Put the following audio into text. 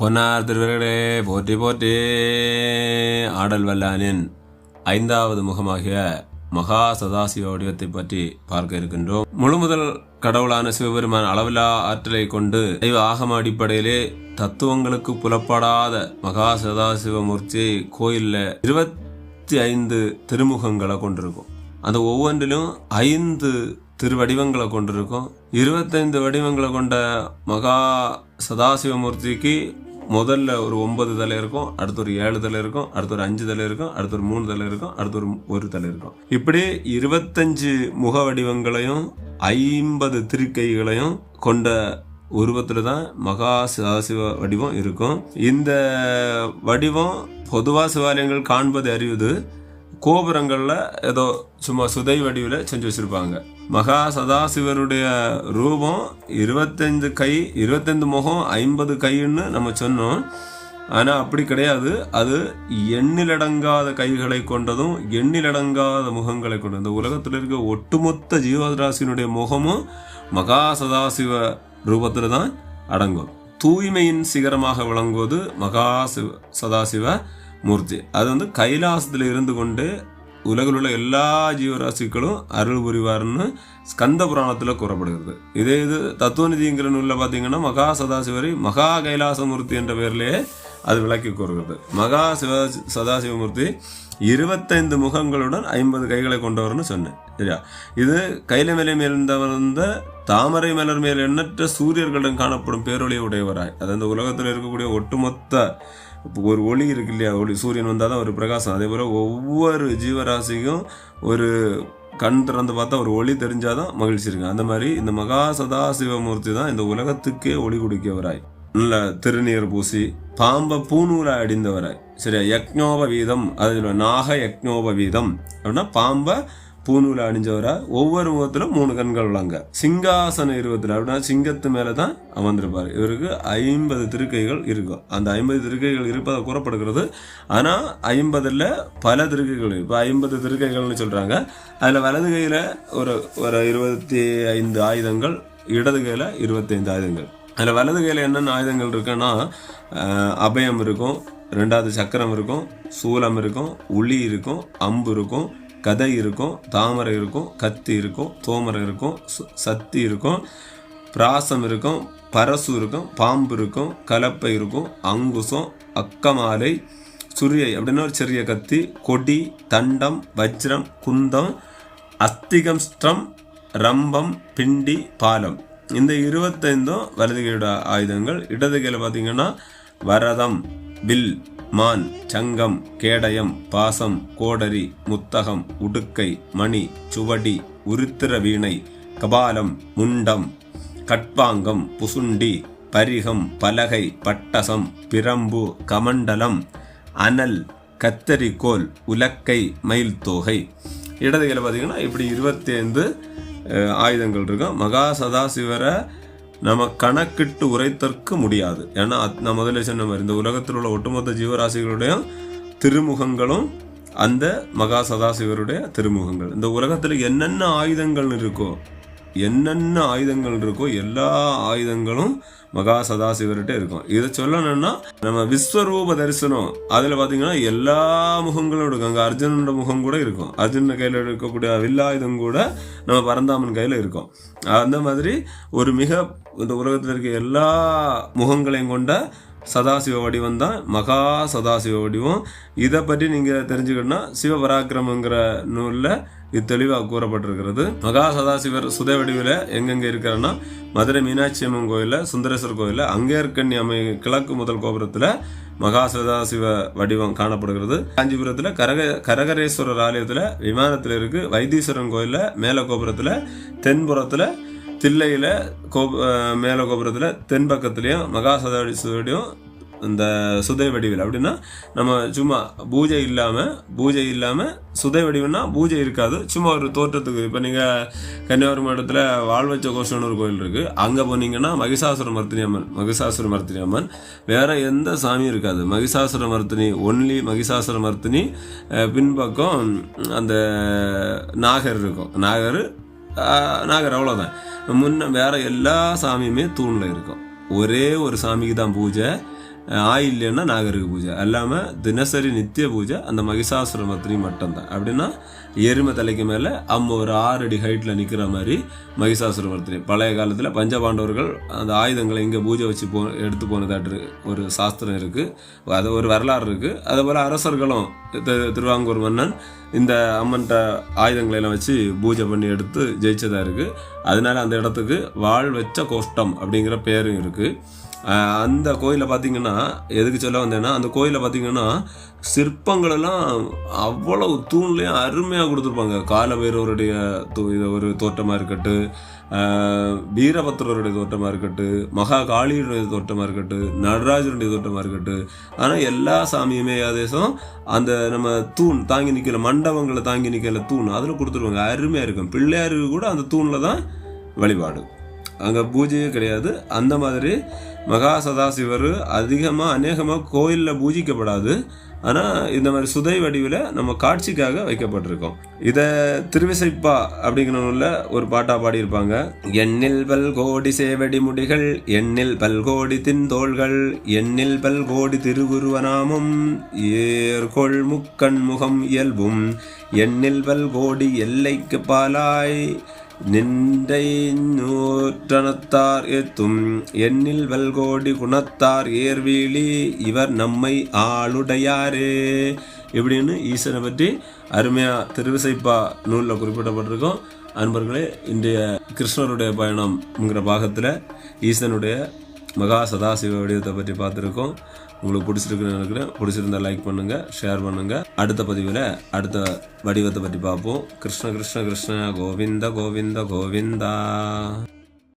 பொன்னார் திருவர்களே போற்றி போற்றி. ஆடல் வல்லானின் ஐந்தாவது முகமாகிய மகா சதாசிவ வடிவத்தை பற்றி பார்க்க இருக்கின்றோம். முழு முதல் கடவுளான சிவபெருமான் அளவிலா ஆற்றலை கொண்டு தெய்வ ஆகம அடிப்படையிலே தத்துவங்களுக்கு புலப்படாத மகா சதாசிவ மூர்த்தியை கோயில்ல இருபத்தி ஐந்து திருமுகங்களை கொண்டிருக்கும். அந்த ஒவ்வொன்றிலும் ஐந்து திருவடிவங்களை கொண்டிருக்கும். இருபத்தைந்து வடிவங்களை கொண்ட மகா சதாசிவமூர்த்திக்கு முதல்ல ஒரு ஒன்பது தலை இருக்கும் அடுத்து ஒரு ஏழு தலை இருக்கும் அடுத்து ஒரு அஞ்சு தலை இருக்கும் அடுத்து ஒரு மூணு தலை இருக்கும் அடுத்து ஒரு ஒரு தலை இருக்கும். இப்படி இருபத்தஞ்சு முக வடிவங்களையும் ஐம்பது திருக்கைகளையும் கொண்ட உருவத்தில் தான் மகா சதாசிவ வடிவம் இருக்கும். இந்த வடிவம் பொதுவாக சிவாலயங்கள் காண்பது அறிவுது கோபுரங்களில் ஏதோ சும்மா சுதை வடிவில் செஞ்சு வச்சுருப்பாங்க. மகா சதாசிவருடைய ரூபம் இருபத்தஞ்சு கை இருபத்தஞ்சு முகம் ஐம்பது கைன்னு நம்ம சொன்னோம். ஆனால் அப்படி கிடையாது. அது எண்ணிலடங்காத கைகளை கொண்டதும் எண்ணிலடங்காத முகங்களை கொண்டதும். இந்த உலகத்தில் இருக்க ஒட்டுமொத்த ஜீவராசினுடைய முகமும் மகா சதாசிவ ரூபத்தில் தான் அடங்கும். தூய்மையின் சிகரமாக விளங்குவது மகா சிவ சதாசிவ மூர்த்தி. அது வந்து கைலாசத்தில் இருந்து கொண்டு உலகில் உள்ள எல்லா ஜீவராசிகளும் அருள் புரிவார்னு ஸ்கந்த புராணத்தில் கூறப்படுகிறது. இதே இது தத்துவநிதிங்கிற நூலில் பார்த்தீங்கன்னா மகா சதாசிவரி மகா கைலாசமூர்த்தி என்ற பெயரிலேயே அது விளக்கி கூறுகிறது. மகா சிவ சதாசிவமூர்த்தி இருபத்தைந்து முகங்களுடன் ஐம்பது கைகளை கொண்டவர்னு சொன்னேன். சரியா? இது கைல மேலே மேலிருந்தவர்ந்த தாமரை மலர் மேல் எண்ணற்ற சூரியர்களிடம் காணப்படும் பேரொழியை உடையவராய். அது அந்த உலகத்தில் இருக்கக்கூடிய ஒட்டுமொத்த ஒரு ஒளி இருக்கு இல்லையா? ஒளி. சூரியன் வந்தால் தான் ஒரு பிரகாசம். அதே போல் ஒவ்வொரு ஜீவராசிக்கும் ஒரு கண் திறந்து பார்த்தா ஒரு ஒளி தெரிஞ்சாதான் மகிழ்ச்சி இருக்கு. அந்த மாதிரி இந்த மகா சதா சிவமூர்த்தி தான் இந்த உலகத்துக்கே ஒளி கொடுக்கவராய். நல்ல திருநீர் பூசி பாம்பை பூநூலை அடிந்தவராய். சரியா? யக்ஞோப வீதம் அது நாக யக்ஞோப வீதம் அப்படின்னா பாம்பை பூநூலை அணிஞ்சவரா? ஒவ்வொரு முகத்திலும் மூணு கண்கள் உள்ளாங்க. சிங்காசன இருபத்தில் அப்படின்னா சிங்கத்து மேலே தான் அமர்ந்திருப்பார். இவருக்கு ஐம்பது திருக்கைகள் இருக்கும். அந்த ஐம்பது திருக்கைகள் இருப்பதை கூறப்படுகிறது. ஆனால் ஐம்பதில் பல திருக்கைகள் இப்போ ஐம்பது திருக்கைகள்னு சொல்கிறாங்க அதில் வலது கையில் ஒரு ஒரு இருபத்தி ஐந்து ஆயுதங்கள் இடது கையில் இருபத்தைந்து ஆயுதங்கள். அதில் வலது கையில் என்னென்ன ஆயுதங்கள் இருக்குன்னா அபயம் இருக்கும் ரெண்டாவது சக்கரம் இருக்கும் சூலம் இருக்கும் உளி இருக்கும் அம்பு இருக்கும் கதை இருக்கும் தாமரை இருக்கும் கத்தி இருக்கும் தோமரை இருக்கும் சு- சத்தி இருக்கும் பிராசம் இருக்கும் பரசு இருக்கும் பாம்பு இருக்கும் கலப்பை இருக்கும் அங்குசம் அக்கமாலை சுரியை அப்படின்னு ஒரு சிறிய கத்தி கொடி தண்டம் வஜ்ரம் குந்தம் அஸ்திகம் ஸ்ட்ரம் ரம்பம் பிண்டி பாலம். இந்த இருபத்தைந்தும் வலது கையோட ஆயுதங்கள் இடது கையில் பார்த்தீங்கன்னா வரதம் வில். மான் சங்கம் கேடயம் பாசம் கோடரி முத்தகம் உடுக்கை மணி சுவடி உருத்திர வீணை கபாலம் முண்டம் கட்பாங்கம் புசுண்டி பரிகம் பலகை பட்டசம் பிரம்பு கமண்டலம் அனல் கத்தரிக்கோல் உலக்கை மயில் தோகை இடதுகளை பார்த்தீங்கன்னா இப்படி இருபத்தி ஐந்து ஆயுதங்கள் இருக்கும் மகா சதாசிவரை நம்ம கணக்கிட்டு உரைத்தற்கு முடியாது. ஏன்னா நான் முதல்ல சொன்ன மாதிரி இந்த உலகத்தில் உள்ள ஒட்டுமொத்த ஜீவராசிகளுடைய திருமுகங்களும் அந்த மகா சதாசிவருடைய திருமுகங்கள். இந்த உலகத்தில் என்னென்ன ஆயுதங்கள் இருக்கோ என்னென்ன ஆயுதங்கள் இருக்கோ எல்லா ஆயுதங்களும் மகா சதாசிவர்கிட்ட இருக்கும். இதை சொல்லணும்னா நம்ம விஸ்வரூப தரிசனம் அதில் பார்த்தீங்கன்னா எல்லா முகங்களும் இருக்கும். அங்கே அர்ஜுனோட முகம் கூட இருக்கும். அர்ஜுன கையில் இருக்கக்கூடிய வில்லாயுதம் கூட நம்ம பரந்தாமன் கையில் இருக்கும். அந்த மாதிரி ஒரு மிக இந்த உலகத்தில் இருக்க எல்லா முகங்களையும் கொண்ட சதாசிவ வடிவம் தான் மகா சதாசிவ வடிவம் இதை பற்றி நீங்கள் தெரிஞ்சுக்கணும்னா சிவபராக்கிரமங்கிற நூலில் இது தெளிவாக கூறப்பட்டிருக்கிறது. மகா சதாசிவர் சுத வடிவில் எங்கெங்கே இருக்கிறன்னா மதுரை மீனாட்சி அம்மன் கோயிலில் சுந்தரேஸ்வர் கோயிலில் அங்கேற்கண்ணி அம்மை கிழக்கு முதல் கோபுரத்தில் மகா சதாசிவ வடிவம் காணப்படுகிறது. காஞ்சிபுரத்தில் கரக கரகரேஸ்வரர் ஆலயத்தில் விமானத்தில் இருக்குது வைத்தீஸ்வரன் கோயிலில் மேல கோபுரத்தில் தென்புறத்தில் தில்லையில் கோபு மேலே மேல கோபுரத்தில் தென்பக்கத்துலேயும் மகா சதாசிவடியும் இந்த சுதை வடிவில். அப்படின்னா நம்ம சும்மா பூஜை இல்லாமல் பூஜை இல்லாமல் சுதை வடிவுனா பூஜை இருக்காது. சும்மா ஒரு தோற்றத்துக்கு இப்போ நீங்கள் கன்னியாகுமரி மாவட்டத்தில் வாழ்வச்ச கோஷம்னு ஒரு கோயில் இருக்குது அங்கே போனீங்கன்னா மகிஷாசுர மர்த்தினி அம்மன் மகிஷாசுர மர்த்தினி அம்மன். வேறு எந்த சாமியும் இருக்காது. மகிஷாசுர மர்த்தினி ஒன்லி மகிஷாசுர மர்த்தினி பின்பக்கம் அந்த நாகர் இருக்கும். நாகர் நாகர் அவ்வளோதான் முன்ன வேற எல்லா சாமியுமே தூணில் இருக்கும். ஒரே ஒரு சாமிக்கு தான் பூஜை. ஆயில்யன்னா நாகரிக பூஜை. எல்லாமே தினசரி நித்திய பூஜை அந்த மகிஷாசுரமர்த்தினி மட்டும்தான். அப்படின்னா எருமை தலைக்கு மேலே அம்ம ஒரு ஆறு அடி ஹைட்டில் நிற்கிற மாதிரி மகிஷாசுரமர்த்தினி பழைய காலத்தில் பஞ்சபாண்டவர்கள் அந்த ஆயுதங்களை இங்கே பூஜை வச்சு போ எடுத்து போனதாட்டு ஒரு சாஸ்திரம் இருக்குது அது ஒரு வரலாறு இருக்குது அதே அரசர்களும் திரு- திருவாங்கூர் மன்னன் இந்த அம்மன்ட்ட ஆயுதங்களை எல்லாம் வச்சு பூஜை பண்ணி எடுத்து ஜெயிச்சதாக இருக்குது அதனால அந்த இடத்துக்கு வாழ் வச்ச கோஷ்டம் அப்படிங்கிற பேரும் இருக்குது அந்த கோயிலில் பார்த்தீங்கன்னா எதுக்கு சொல்ல வந்தேன்னா அந்த கோயிலில் பார்த்தீங்கன்னா சிற்பங்களெல்லாம் அவ்வளவு தூண்லையும் அருமையாக கொடுத்துருப்பாங்க. காலபைரவருடைய தோ- இது ஒரு தோட்டமாக இருக்கட்டும் வீரபத்ரருடைய தோட்டமாக இருக்கட்டும் மகா காளியுடைய தோட்டமாக இருக்கட்டும் நடராஜருடைய தோட்டமாக இருக்கட்டும் ஆனால் எல்லா சாமியுமே ஆதேசம் அந்த நம்ம தூண் தாங்கி நிற்கல மண்டபங்களை தாங்கி நிற்கல தூண் அதில் கொடுத்துருவாங்க அருமையாக இருக்கும். பிள்ளையாருக்கு கூட அந்த தூணில் தான் வழிபாடு. அங்கே பூஜையே கிடையாது. அந்த மாதிரி மகா சதாசிவர் அதிகமாக அநேகமாக கோயிலில் பூஜிக்கப்படாது. ஆனால் இந்த மாதிரி சுதை வடிவில் நம்ம காட்சிக்காக வைக்கப்பட்டிருக்கோம். இதை திருவிசைப்பா அப்படிங்கிற ஒரு பாட்டாக பாடியிருப்பாங்க. எண்ணில் பல் கோடி சேவடி முடிகள் எண்ணில் பல் கோடி தின்தோள்கள் எண்ணில் பல் கோடி திருவுருவநாமம் ஏர்கொள் முக்கண் முகம் இயல்பும் எண்ணில் பல் கோடி எல்லைக்கு பாலாய் நின்றை நூற்றனத்தார் ஏத்தும் எண்ணில் வல்கோடி குணத்தார் ஏர்வீழி இவர் நம்மை ஆளுடையாரே. இப்படின்னு ஈசனை பற்றி அருமையாக திருவிசைப்பா நூலில் குறிப்பிடப்பட்டிருக்கோம். அன்பர்களே இன்றைய கிருஷ்ணருடைய பயணம்ங்கிற பாகத்தில் ஈசனுடைய மகா சதாசிவ வடிவத்தை பற்றி பார்த்துருக்கோம். உங்களுக்கு பிடிச்சிருக்குன்னு நினைக்கிறேன். பிடிச்சிருந்தா லைக் பண்ணுங்கள் ஷேர் பண்ணுங்கள் அடுத்த பதிவில் அடுத்த வடிவத்தை பற்றி பார்ப்போம். கிருஷ்ண கிருஷ்ண கிருஷ்ண கோவிந்த கோவிந்த கோவிந்தா.